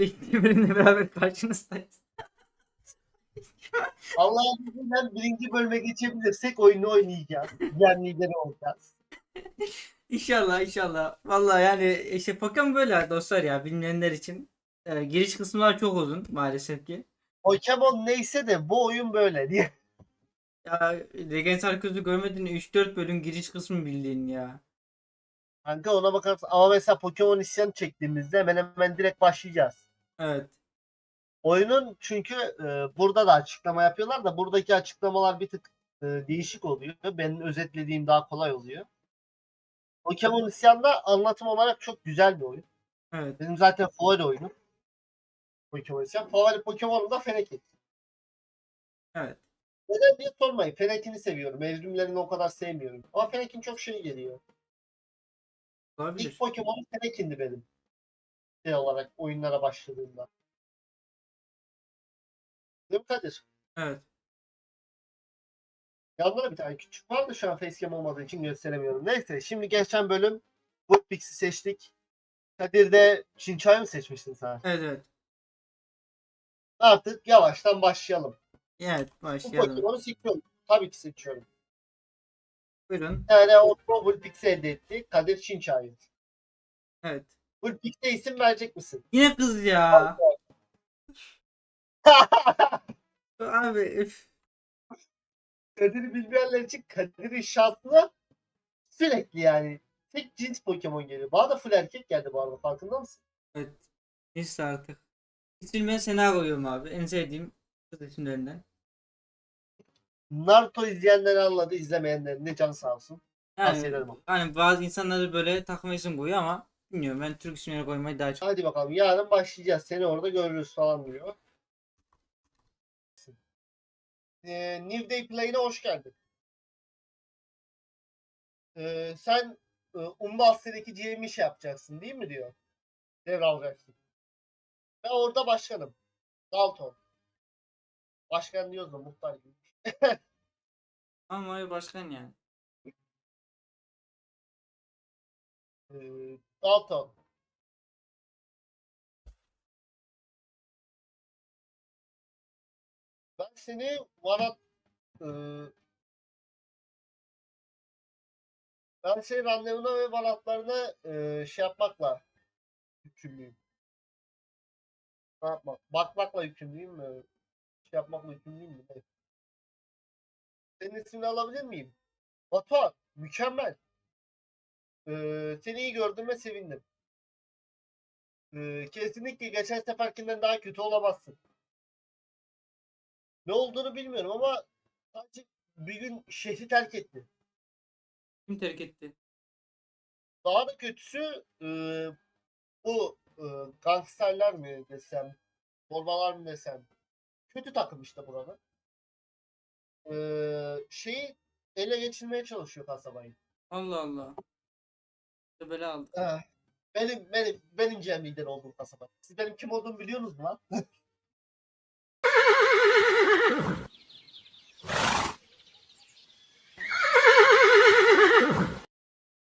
Bekli bölümle beraber karşınızdayız. Allah'ın izniyle birinci bölüme geçebilirsek oyunu oynayacağız. Diğer lideri olacağız. İnşallah inşallah. Vallahi yani işte Pokemon böyle dostlar ya bilmeyenler için. Ee, giriş kısımlar çok uzun maalesef ki. Pokemon neyse de bu oyun böyle diye. Ya Legends Arceus'u görmediğin 3-4 bölüm giriş kısmı bildiğin ya. Kanka ona bakarsan ama mesela Pokemon isyan çektiğimizde hemen hemen direkt başlayacağız. Evet. Oyunun çünkü e, burada da açıklama yapıyorlar da buradaki açıklamalar bir tık e, değişik oluyor. Benim özetlediğim daha kolay oluyor. Pokemon İsyan'da anlatım olarak çok güzel bir oyun. Evet. Benim zaten favori oyunum. Pokemon İsyan. Favori Pokemon'um da Fennekin. Evet. Neden diye sormayın. Fennekin'i seviyorum. Evrimlerini o kadar sevmiyorum. Ama Fennekin çok şey geliyor. Olabilir. İlk Pokemon'um Fennekin'di benim. Şey olarak oyunlara başladığımda. Değil mi Kadir? Evet. Yanında da bir tane küçük var da şu an facecam olmadığı için gösteremiyorum. Neyse şimdi geçen bölüm Woodpix'i seçtik. Kadir de Shinchai mı seçmiştin sen? Evet evet. Artık yavaştan başlayalım. Evet Bu başlayalım. Pokemon'u seçiyorum. Tabii ki seçiyorum. Buyurun. Tane Otmo Woodpix'i elde ettik. Kadir Shinchai. Evet. Woodpix'e isim verecek misin? Yine kız ya. Abi üf. Kadir'i bilmeyenler için Kadir'in şanslı sürekli yani tek cins Pokemon geliyor. Bana da full erkek geldi bu arada farkında mısın? Evet. Neyse artık. Ben Sena koyuyorum abi. En sevdiğim kız isimlerinden. Naruto izleyenler anladı, izlemeyenlerin de can sağ olsun. Tavsiye Yani, ederim. hani bazı insanları böyle takma isim koyuyor ama bilmiyorum ben Türk isimleri koymayı daha çok Hadi bakalım yarın başlayacağız. Seni orada görürüz falan diyor. Ee, New Day Play'ine hoş geldin. Ee, sen e, Umbas'taki GM'i şey yapacaksın değil mi diyor. Devralacaksın. Ben orada başkanım. Dalton. Başkan diyoruz da muhtar gibi. Ama başkan yani. Ee, Dalton. Ben seni Vanat e, ben senin randevuna ve vanatlarına e, şey yapmakla yükümlüyüm. Ne yapmak? Bakmakla yükümlüyüm mü? Şey yapmakla yükümlüyüm mü? Senin ismini alabilir miyim? Batuhan, mükemmel. Ee, seni iyi gördüğüme sevindim. Ee, kesinlikle geçen seferkinden daha kötü olamazsın. Ne olduğunu bilmiyorum ama sadece bir gün şehri terk etti. Kim terk etti? Daha da kötüsü e, bu e, gangsterler mi desem, zorbalar mı desem. Kötü takım işte burada. E, şeyi ele geçirmeye çalışıyor kasabayı. Allah Allah. Böyle aldı. Eh, Benim benim benim Cem lider olduğum kasaba. Siz benim kim olduğumu biliyorsunuz mu lan?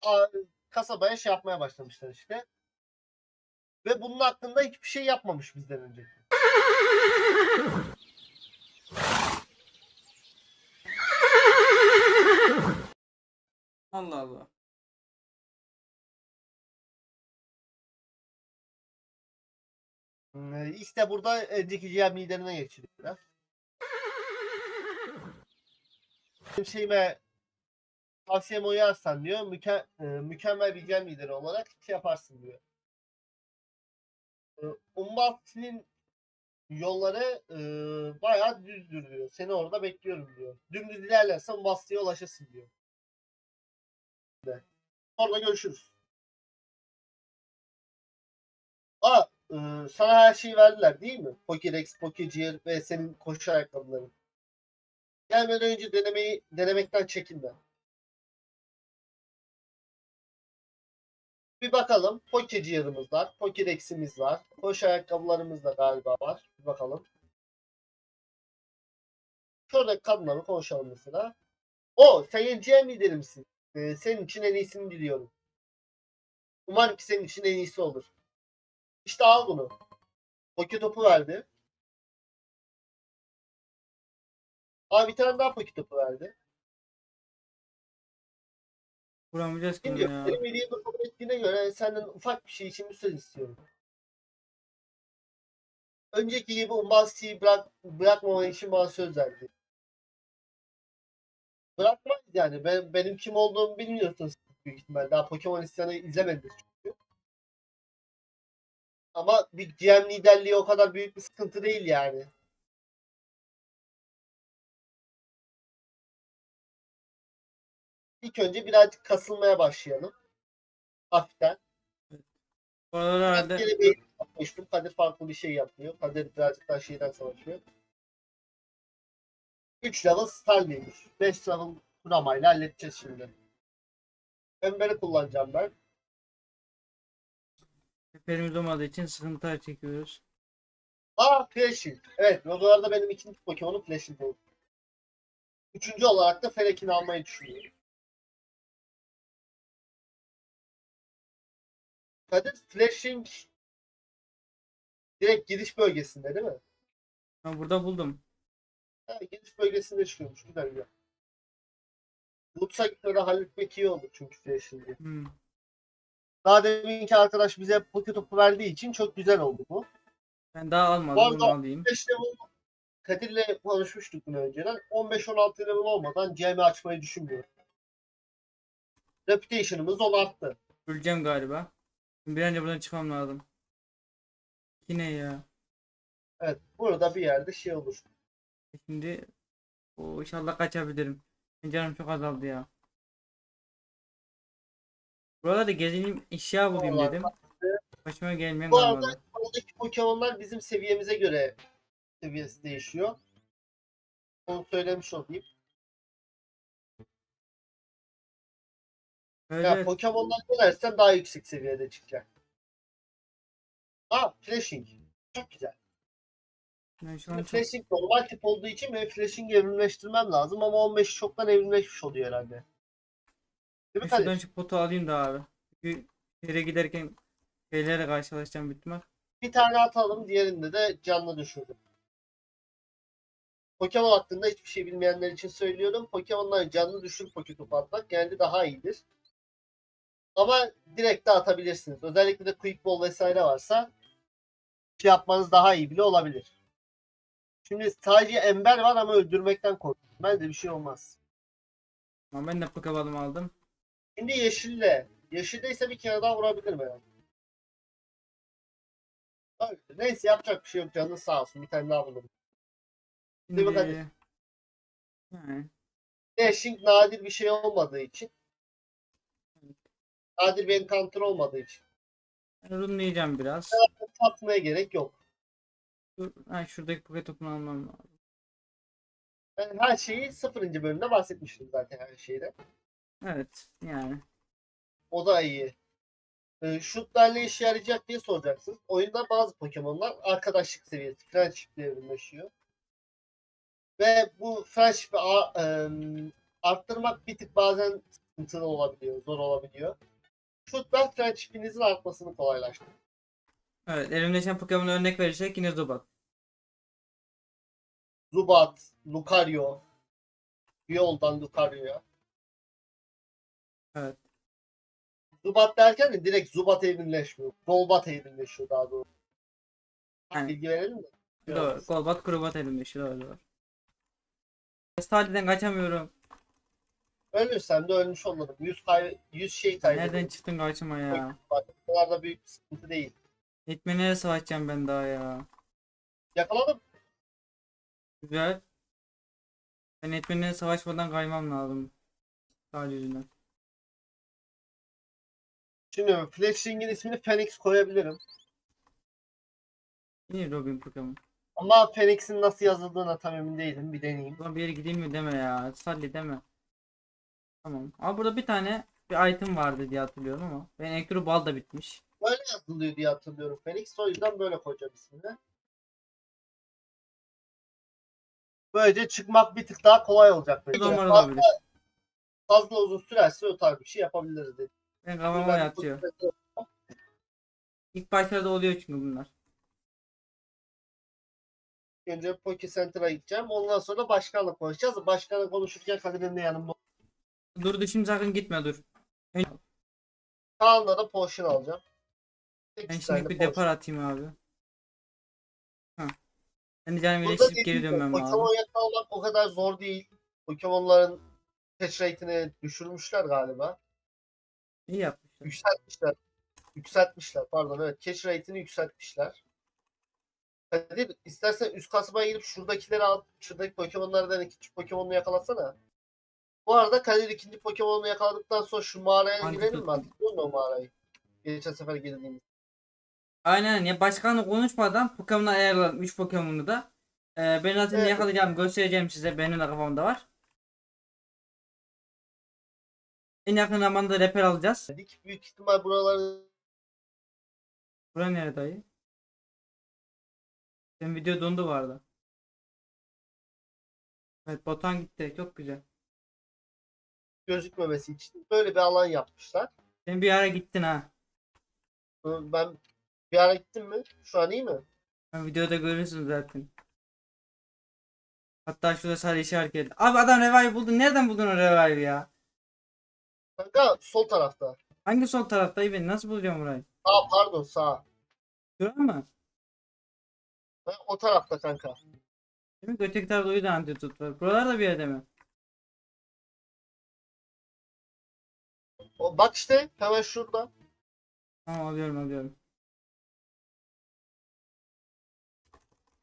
Aa, kasabaya şey yapmaya başlamışlar işte. Ve bunun hakkında hiçbir şey yapmamış bizden önce. Allah Allah. Ee, İşte burada önceki GM liderine geçiyor. Benim şeyime tavsiyeme uyarsan diyor müke, e, mükemmel bir GM lideri olarak şey yaparsın diyor. E, yolları e, bayağı düzdür diyor. Seni orada bekliyorum diyor. Dümdüz ilerlersen Umbati'ye ulaşırsın diyor. Orada görüşürüz. Aa, e, sana her şeyi verdiler değil mi? Pokédex, Pokégear ve senin koşu ayakkabıların. Gelmeden önce denemeyi denemekten çekinme. Bir bakalım. Pokégear'ımız var. Pokédex'imiz var. Koşu ayakkabılarımız da galiba var. Bir bakalım. Şuradaki kadınla bir konuşalım mesela. O, yeni GM lideri misin? Ee, senin için en iyisini diliyorum. Umarım ki senin için en iyisi olur. İşte al bunu. Poke topu verdi. Aa bir tane daha poke topu verdi. Vuramayacağız ki Şimdi ya. benim hediyemi kabul ettiğine göre senden ufak bir şey için bir söz istiyorum. Önceki gibi Umbasi'yi bırak, bırakmaman için bana söz verdi. Bırakmayız yani. Ben, benim kim olduğumu bilmiyorsunuz büyük ihtimal. Daha Pokemon isyanı izlemediniz. Ama bir GM liderliği o kadar büyük bir sıkıntı değil yani. İlk önce birazcık kasılmaya başlayalım. Hafiften. Bu arada herhalde bir yapmıştım. Kadir farklı bir şey yapıyor. Kadir birazcık daha şeyden savaşıyor. 3 level Starly'miş. 5 level kuramayla halledeceğiz şimdi. Emberi kullanacağım ben. Seferimiz olmadığı için sıkıntılar çekiyoruz. Aa Flashing. Evet arada benim ikinci Pokemon'um Flashing oldu. Üçüncü olarak da Felek'ini almayı düşünüyorum. Kadir Flashing direkt giriş bölgesinde değil mi? Ben burada buldum. Ha, giriş bölgesinde çıkıyormuş. Güzel güzel. Lutsakları halletmek iyi olur çünkü Flashing'i. Hmm. Daha deminki arkadaş bize poke topu verdiği için çok güzel oldu bu. Ben daha almadım. Bu arada- alayım. 5 level Kadir'le konuşmuştuk bunu önceden. 15-16 level olmadan GM açmayı düşünmüyorum. Reputation'ımız 10 arttı. Öleceğim galiba. Bir önce buradan çıkmam lazım. Yine ya. Evet. Burada bir yerde şey olur. Şimdi o inşallah kaçabilirim. Canım çok azaldı ya. Burada da gezineyim eşya bulayım dedim. Başıma gelmeyen Bu arada kalmadı. buradaki Pokemon'lar bizim seviyemize göre seviyesi değişiyor. Onu söylemiş olayım. Böyle Ya Pokemon'dan dönersen daha yüksek seviyede çıkacak. Aa Flashing. Çok güzel. ben şu an Şimdi çok Flashing normal tip olduğu için benim Flashing'i evrimleştirmem lazım ama 15 çoktan evrimleşmiş oluyor herhalde. Değil mi Ben şuradan şu potu alayım da abi. Çünkü yere giderken şeylerle karşılaşacağım büyük ihtimal. Bir tane atalım, diğerinde de canlı düşürdüm. Pokemon hakkında hiçbir şey bilmeyenler için söylüyorum. Pokemon'ları canlı düşür Poketopu atmak genelde daha iyidir. Ama direkt de atabilirsiniz. Özellikle de Quick Ball vesaire varsa şey yapmanız daha iyi bile olabilir. Şimdi sadece Ember var ama öldürmekten korkuyorum. Bence bir şey olmaz. Ama ben de Pokebal'ımı aldım. Şimdi yeşille. Yeşilde ise bir kere daha vurabilirim herhalde. Öyle. Neyse yapacak bir şey yok. Canın sağ olsun. Bir tane daha mi Şimdi Kadir? yani, Dashing nadir bir şey olmadığı için. Nadir bir encounter olmadığı için. runlayacağım biraz. Tatmaya gerek yok. Dur, ha, şuradaki Poke topunu almam lazım. Ben her şeyi sıfırıncı bölümde bahsetmiştim zaten her şeyde. Evet yani. O da iyi. Ee, Shoot'lar ne işe yarayacak diye soracaksınız. Oyunda bazı Pokemon'lar arkadaşlık seviyesi, friendship evrimleşiyor. Ve bu friendship'i em, arttırmak bir tık bazen sıkıntılı olabiliyor, zor olabiliyor. Shoot'lar friendship'inizin artmasını kolaylaştırıyor. Evet elimleşen Pokemon'a örnek verirsek yine Zubat. Zubat, Lucario, yoldan Lucario'ya. Evet. Zubat derken de direkt Zubat evrimleşmiyor. Golbat evrimleşiyor daha doğrusu. Yani- Bilgi verelim mi? Doğru. Golbat Krubat elimleşiyor. Doğru doğru. Stadiden kaçamıyorum. Ölürsem de ölmüş olurum. 100, kay 100 şey kaybederim. Nereden çıktın kaçma ya? Bu kadar da büyük bir sıkıntı değil. Nereye savaşacağım ben daha ya? Yakaladım. Güzel. Ben Etmen'le savaşmadan kaymam lazım. Sadece yüzünden. Şimdi Flashing'in ismini Phoenix koyabilirim. Yine Robin Pokemon. Ama Phoenix'in nasıl yazıldığına tam emin değilim. Bir deneyeyim. Ulan bir yere gideyim mi deme ya. Salli deme. Tamam. Ama burada bir tane bir item vardı diye hatırlıyorum ama. Ben Elektro Bal da bitmiş. Böyle yazılıyor diye hatırlıyorum Phoenix. O yüzden böyle koyacağım ismini. Böylece çıkmak bir tık daha kolay olacak. belki. Fazla, fazla uzun sürerse o tarz bir şey yapabiliriz dedim. Ben kafama Ben- yatıyor. İlk başlarda oluyor çünkü bunlar. Önce Poke Center'a gideceğim. Ondan sonra başkanla konuşacağız. Başkanla konuşurken Kadir'in de yanımda. Dur dur şimdi sakın gitme dur. Kaan'la da potion alacağım. Ben Sekiz şimdi tane bir potion. depar atayım abi. Ha. Ben de canım Burada iyileştirip geri dediğim gibi, dönmem lazım. Pokemon yakalamak o kadar zor değil. Pokemon'ların catch rate'ini düşürmüşler galiba. İyi yapmışlar. Yükseltmişler. Yükseltmişler pardon evet. Catch rate'ini yükseltmişler. Kadir istersen üst kasmaya gidip şuradakileri al. Şuradaki Pokemon'lardan ikinci Pokemon'u yakalasana. Bu arada Kadir ikinci Pokemon'u yakaladıktan sonra şu mağaraya Hangi girelim mi? Hatırlıyor musun o mağarayı? Geçen sefer girdiğimiz. Aynen ya başkanla konuşmadan Pokemon'u ayarladım. 3 Pokemon'u da. Ee, ben zaten Evet. yakalayacağım göstereceğim size. Benim de kafamda var. En yakın zamanda reper alacağız. Dedik büyük ihtimal buraları Bura nerede dayı? Benim video dondu arada. Evet botan gitti. Çok güzel. gözükmemesi için böyle bir alan yapmışlar. Sen bir ara gittin ha. Ben bir ara gittim mi? Şu an iyi mi? Ben videoda görürsün zaten. Hatta şurada sadece işaret geldi. Abi adam revive buldu. Nereden buldun o revive ya? Kanka sol tarafta. Hangi sol taraftayı ben nasıl bulacağım burayı? Aa pardon sağ. Şura mı? Ha, o tarafta kanka. Demek ki öteki tarafta yüzden antitut var. Buralarda bir yerde mi? O, bak işte hemen şurada. Tamam alıyorum alıyorum.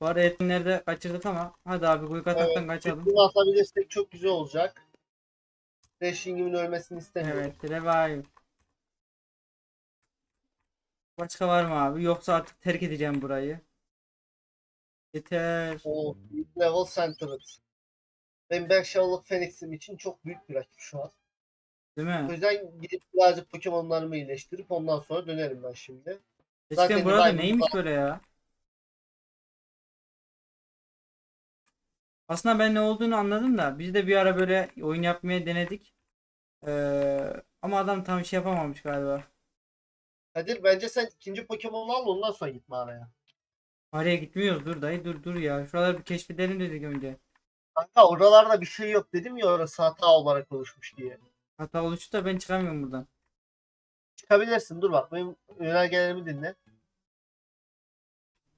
Bu arada etkinlerde kaçırdık ama hadi abi kuyuk ataktan kaçalım. Bunu atabilirsek çok güzel olacak. Dashing'imin ölmesini istemiyorum. Evet revive. Başka var mı abi? Yoksa artık terk edeceğim burayı. Yeter. O level centered. Benim 5 level'lık Phoenix'im için çok büyük bir rakip şu an. Değil O mi? yüzden gidip birazcık Pokemon'larımı iyileştirip ondan sonra dönerim ben şimdi. Eskiden zaten burada neymiş böyle ya? Aslında ben ne olduğunu anladım da biz de bir ara böyle oyun yapmaya denedik. Ee, ama adam tam şey yapamamış galiba. Kadir bence sen ikinci Pokemon'u al ondan sonra git mağaraya. Oraya gitmiyoruz dur dayı dur dur ya. Şuraları bir keşfedelim dedik önce. Kanka oralarda bir şey yok dedim ya orası hata olarak oluşmuş diye. Hata oluştu da ben çıkamıyorum buradan. Çıkabilirsin dur bak benim önergelerimi dinle.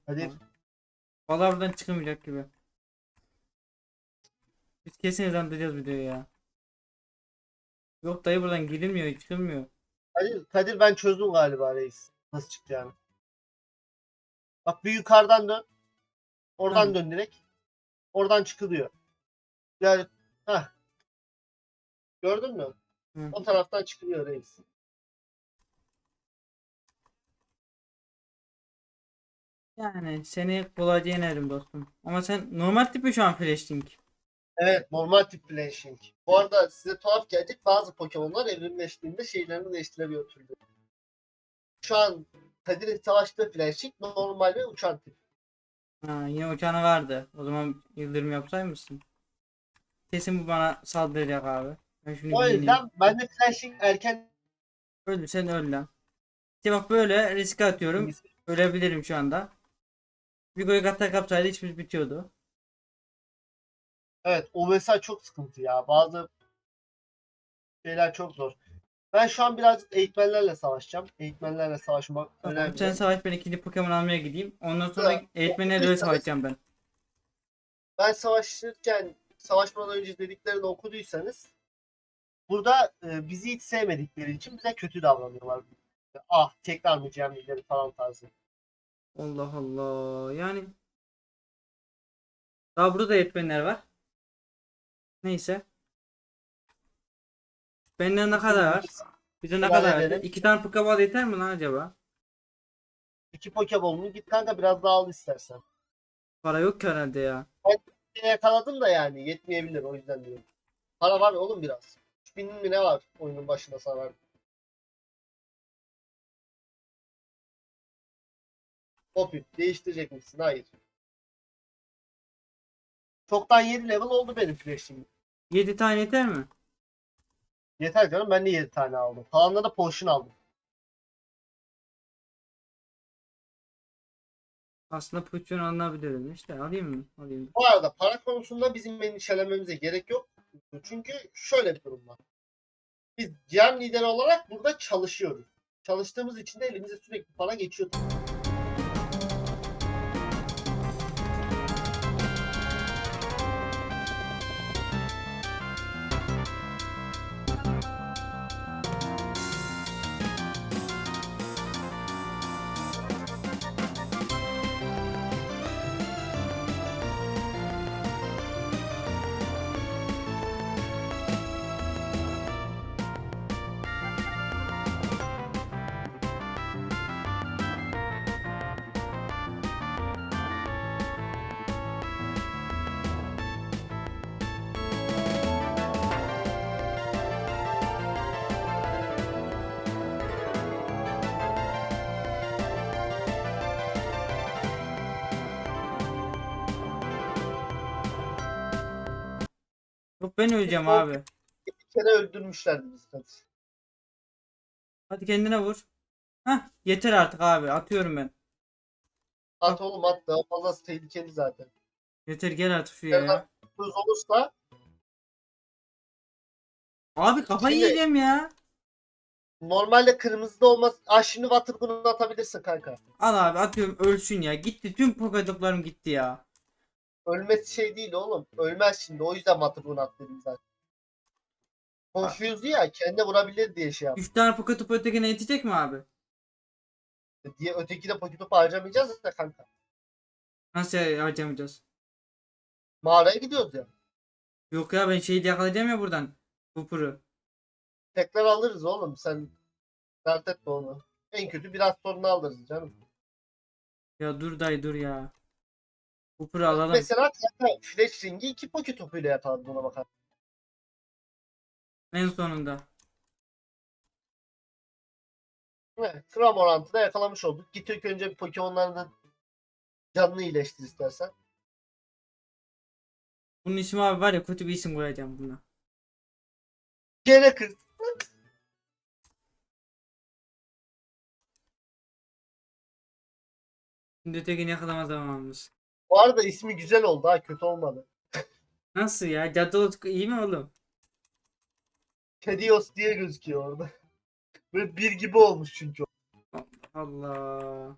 Tamam. Vallahi buradan çıkamayacak gibi. Biz kesin izlendireceğiz videoyu ya. Yok dayı buradan girilmiyor çıkılmıyor. Kadir, Kadir ben çözdüm galiba reis. Nasıl çıkacağını. Bak bir yukarıdan dön. Oradan Tamam. dön direkt. Oradan çıkılıyor. Yani heh. Gördün mü? Hı. O taraftan çıkılıyor reis. Yani seni kolayca yenerim dostum. Ama sen normal tipi şu an Flash Link. Evet normal tip flashing. Bu arada size tuhaf gelecek bazı Pokemon'lar evrimleştiğinde şeylerini değiştirebiliyor türlü. Şu an Kadir'in savaştığı flashing normal ve uçan tip. Ha, yine uçağına vardı. O zaman yıldırım yapsaymışsın. Kesin bu bana saldıracak abi. Ben şunu O yüzden ben de flashing erken Ölürsen öl lan. İşte bak böyle risk atıyorum. Ölebilirim şu anda. Bir gol atak yapsaydı işimiz bitiyordu. Evet o mesela çok sıkıntı ya. Bazı şeyler çok zor. Ben şu an birazcık eğitmenlerle savaşacağım. Eğitmenlerle savaşmak Tamam, önemli. sen savaş ben ikinci Pokemon almaya gideyim. Ondan sonra Ya, eğitmenlerle öyle savaş- savaşacağım ben. Ben savaşırken savaşmadan önce dediklerini okuduysanız burada e, bizi hiç sevmedikleri için bize kötü davranıyorlar. Ah tekrar mı cemlileri falan tarzı. Allah Allah. Yani daha burada da eğitmenler var. Neyse. Benden ne kadar var? Bize ne kadar? İki tane Pokeball yeter mi lan acaba? İki Pokemon'unu git kanka biraz daha al istersen. Para yok ki herhalde ya. Yine yakaladım da yani yetmeyebilir o yüzden diyorum. Para var oğlum biraz. 3000 mi ne var oyunun başında sana verdim. Hopip değiştirecek misin? Hayır. Çoktan 7 level oldu benim flash'im. 7 tane yeter mi? Yeter canım ben de 7 tane aldım. Kalanla da potion aldım. Aslında pozisyon alınabilir işte alayım mı? Alayım. Bu arada para konusunda bizim endişelenmemize gerek yok. Çünkü şöyle bir durum var. Biz GM lideri olarak burada çalışıyoruz. Çalıştığımız için de elimize sürekli para geçiyor. Yok ben öleceğim abi. Bir kere öldürmüşlerdi bizi. tabii. Hadi kendine vur. Hah yeter artık abi atıyorum ben. At oğlum at daha fazlası tehlikeli zaten. Yeter gel artık şuraya ya. Hız olursa Abi kafayı Şimdi- yiyeceğim ya. normalde kırmızıda olmaz. Aa şimdi Watergun'u atabilirsin kanka. Al abi atıyorum ölsün ya. Gitti tüm pokatoplarım gitti ya. Ölmesi şey değil oğlum. Ölmez şimdi. O yüzden Watergun'u at dedim zaten. Confused ya kendi vurabilir diye şey yap. 3 tane pokatop ötekine yetecek mi abi? Diye öteki de paketi harcamayacağız ya kanka. Nasıl harcamayacağız? Mağaraya gidiyoruz ya. Yok ya ben şeyi yakalayacağım ya buradan. Kupuru. Tekrar alırız oğlum. Sen dert etme onu. En kötü biraz sonra alırız canım. Ya dur dayı dur ya. Kupuru alalım. Mesela Flash Ring'i iki poke topuyla yapardı buna bakar. En sonunda. Evet, Cramorant'ı da yakalamış olduk. Git ilk önce bir Pokemon'ların da canını iyileştir istersen. Bunun ismi abi var ya kötü bir isim koyacağım buna. Gene kız. Şimdi ötekini yakalama zamanımız. Bu arada ismi güzel oldu ha kötü olmadı. Nasıl ya? Cadılık iyi mi oğlum? Kedios diye gözüküyor orada. Böyle bir gibi olmuş çünkü. Allah.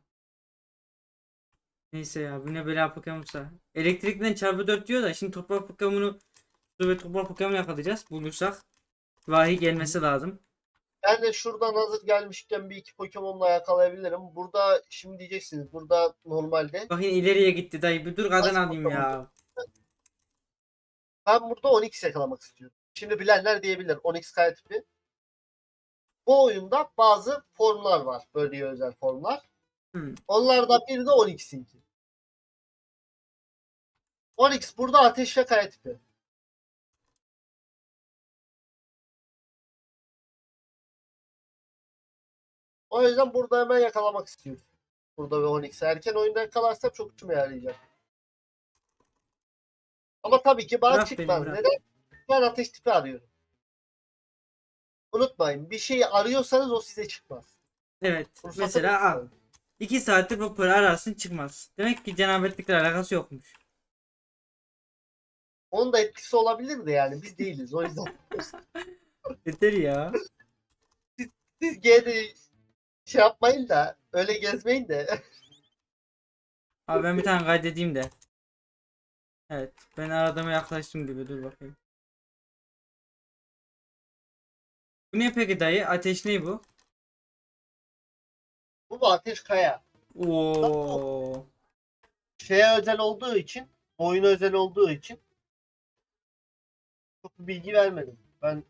Neyse ya bu ne bela Pokemon'sa. Elektrikten çarpı 4 diyor da şimdi toprak Pokemon'u su ve toprak Pokemon yakalayacağız bulursak. Vahiy gelmesi lazım. Ben de şuradan hazır gelmişken bir iki Pokemon'la yakalayabilirim. Burada şimdi diyeceksiniz burada normalde. Bakın ileriye gitti dayı bir dur kadın alayım ya. Ben burada Onix yakalamak istiyorum. Şimdi bilenler diyebilir Onix kaya tipi. Bu oyunda bazı formlar var. Böyle özel formlar. Hı. Onlardan biri de Onyx'inki. Onyx burada ateş ve kaya tipi. O yüzden burada hemen yakalamak istiyorum. Burada ve Onyx'i. Erken oyunda yakalarsam çok işime yarayacak. Ama tabii ki bana Bırak çıkmaz. bırak. Neden? Ben ateş tipi arıyorum. Unutmayın bir şeyi arıyorsanız o size çıkmaz. Evet. Fırsatı Mesela al. 2 saattir bu para ararsın çıkmaz. Demek ki cenabetlikle alakası yokmuş. Onun da etkisi olabilir de yani biz değiliz o yüzden. Yeter ya. Siz de şey yapmayın da öyle gezmeyin de. Abi ben bir tane kaydedeyim de. Evet. Ben aradığıma yaklaştım gibi. Dur bakayım. Bu ne peki dayı? Ateş ne bu? Bu da ateş kaya. Oo. Şeye özel olduğu için, oyuna özel olduğu için çok bilgi vermedim. Ben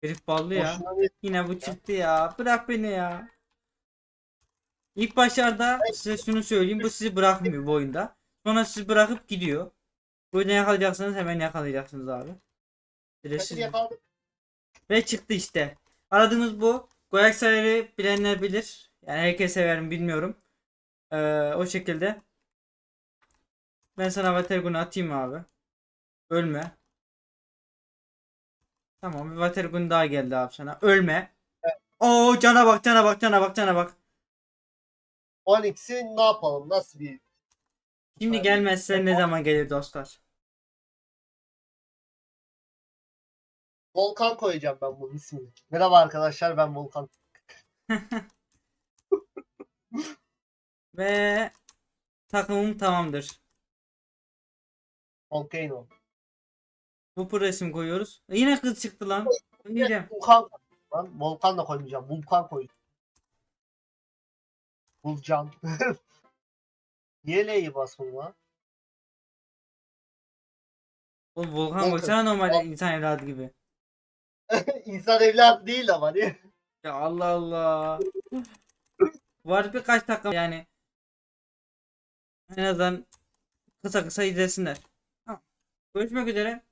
Herif ballı ya. boşuna Yine bu çıktı ya. Bırak beni ya. İlk başlarda size şunu söyleyeyim. Bu sizi bırakmıyor bu oyunda. Sonra sizi bırakıp gidiyor. Bu yüzden yakalayacaksınız hemen yakalayacaksınız abi. Yakaladık. Ve çıktı işte. Aradığımız bu. Goyak sayarı bilenler bilir. Yani herkes sever mi bilmiyorum. Ee, o şekilde. Ben sana Vatergun'u atayım abi. Ölme. Tamam bir Vatergun daha geldi abi sana. Ölme. Oo cana bak cana bak cana bak cana bak. Onyx'i ne yapalım? Nasıl bir Şimdi gelmezse ne zaman gelir dostlar? Volkan koyacağım ben bunun ismini. Merhaba arkadaşlar ben Volkan. Ve takımım tamamdır. Volcano. Bu pro resim koyuyoruz. Yine kız çıktı lan. Yiyeceğim. Vulkan lan. Volkan da koymayacağım. Vulkan koyacağım. Vulcan. Niye L'yi basmadın lan? O Volkan Volkan. koysana normal insan evladı gibi. İnsan evlat değil ama niye? Ya Allah Allah. Var birkaç takım yani. En azından kısa kısa izlesinler. Tamam. Görüşmek üzere.